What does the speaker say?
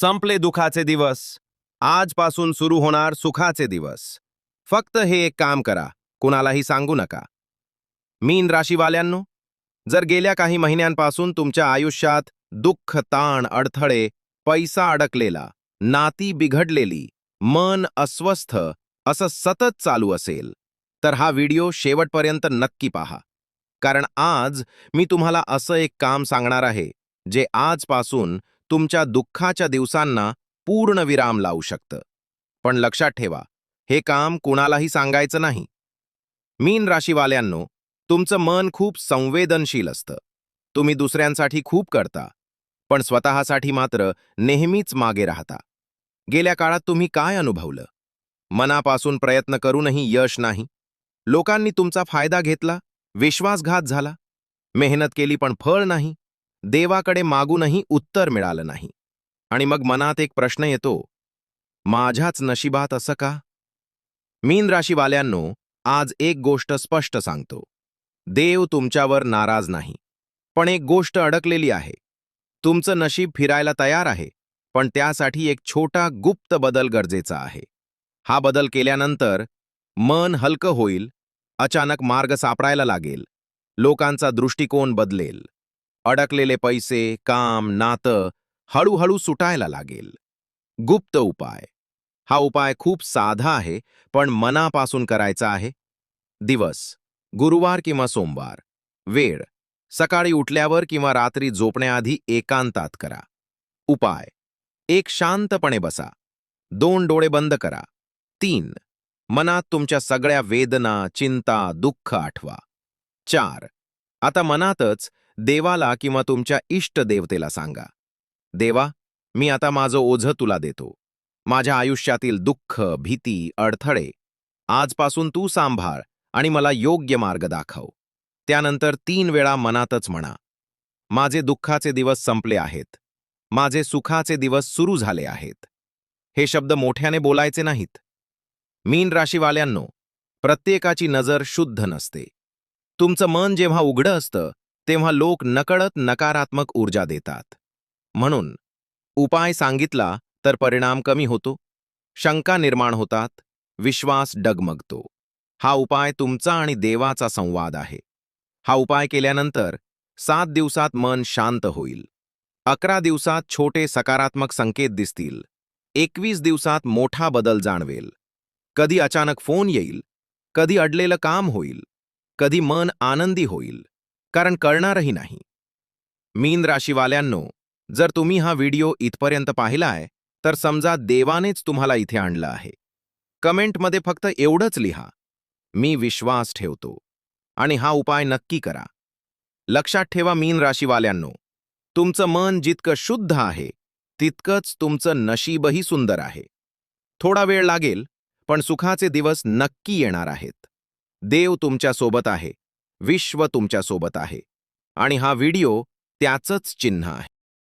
संपले दुखाचे दिवस. आजपासून सुरू होणार सुखाचे दिवस. फक्त हे एक काम करा कुणालाही सांगू नका. मीन राशीवाल्यांनो जर गेल्या काही महिन्यांपासून तुमच्या आयुष्यात दुःख ताण अडथळे पैसा अडकलेला नाती बिघडलेली मन अस्वस्थ असं सतत चालू असेल तर हा व्हिडिओ शेवटपर्यंत नक्की पहा. कारण आज मी तुम्हाला असं एक काम सांगणार आहे जे आजपासून तुमच्या दुःखाच्या दिवसांना पूर्ण विराम लावू शकतं. पण लक्षात ठेवा हे काम कुणालाही सांगायचं नाही. मीन राशीवाल्यांनो तुमचं मन खूप संवेदनशील असतं. तुम्ही दुसऱ्यांसाठी खूप करता पण स्वतःसाठी मात्र नेहमीच मागे राहता. गेल्या काळात तुम्ही काय अनुभवलं? मनापासून प्रयत्न करूनही यश नाही. लोकांनी तुमचा फायदा घेतला विश्वासघात झाला. मेहनत केली पण फळ नाही. देवाकडे मागूनही उत्तर मिळालं नाही. आणि मग मनात एक प्रश्न येतो माझ्याच नशिबात असं का? मीन राशीवाल्यांनो आज एक गोष्ट स्पष्ट सांगतो. देव तुमच्यावर नाराज नाही. पण एक गोष्ट अडकलेली आहे. तुमचं नशीब फिरायला तयार आहे पण त्यासाठी एक छोटा गुप्त बदल गरजेचा आहे. हा बदल केल्यानंतर मन हलकं होईल अचानक मार्ग सापडायला लागेल लोकांचा दृष्टिकोन बदलेल. अडकलेले पैसे काम नातं हळूहळू सुटायला लागेल. गुप्त उपाय. हा उपाय खूप साधा आहे पण मनापासून करायचा आहे. दिवस. गुरुवार किंवा सोमवार. वेळ. सकाळी उठल्यावर किंवा रात्री झोपण्याआधी एकांतात करा. उपाय. एक शांतपणे बसा. दोन डोळे बंद करा. तीन. मनात तुमच्या सगळ्या वेदना चिंता दुःख आठवा. चार. आता मनातच देवाला किंवा तुमच्या इष्ट देवतेला सांगा. देवा मी आता माझं ओझं तुला देतो. माझ्या आयुष्यातील दुःख भीती अडथळे आजपासून तू सांभाळ आणि मला योग्य मार्ग दाखव. त्यानंतर तीन वेळा मनातच म्हणा माझे दुःखाचे दिवस संपले आहेत. माझे सुखाचे दिवस सुरू झाले आहेत. हे शब्द मोठ्याने बोलायचे नाहीत. मीन राशीवाल्यांनो प्रत्येकाची नजर शुद्ध नसते. तुमचं मन जेव्हा उघडं असतं तेव्हा लोक नकळत नकारात्मक ऊर्जा देतात. म्हणून, उपाय सांगितला तर परिणाम कमी होतो, शंका निर्माण होतात, विश्वास डगमगतो. हा उपाय तुमचा आणि देवाचा संवाद आहे. हा उपाय केल्यानंतर सात दिवसात मन शांत होईल. अकरा दिवसात छोटे सकारात्मक संकेत दिसतील. एकवीस दिवसात मोठा बदल जाणवेल. कधी अचानक फ़ोन येईल, कधी अडलेलं काम होईल, कधी मन आनंदी होईल. कारण कळणारही नाही. मीन राशीवाल्यांनो जर तुम्ही हा व्हिडिओ इथपर्यंत पाहिलाय तर समजा देवानेच तुम्हाला इथे आणलं आहे. कमेंटमध्ये फक्त एवढंच लिहा. मी विश्वास ठेवतो. आणि हा उपाय नक्की करा. लक्षात ठेवा मीन राशीवाल्यांनो तुमचं मन जितकं शुद्ध आहे तितकंच तुमचं नशीबही सुंदर आहे. थोडा वेळ लागेल पण सुखाचे दिवस नक्की येणार आहेत. देव तुमच्यासोबत आहे. विश्व तुमच्यासोबत आहे. आणि हा व्हिडिओ त्याचंच चिन्ह आहे.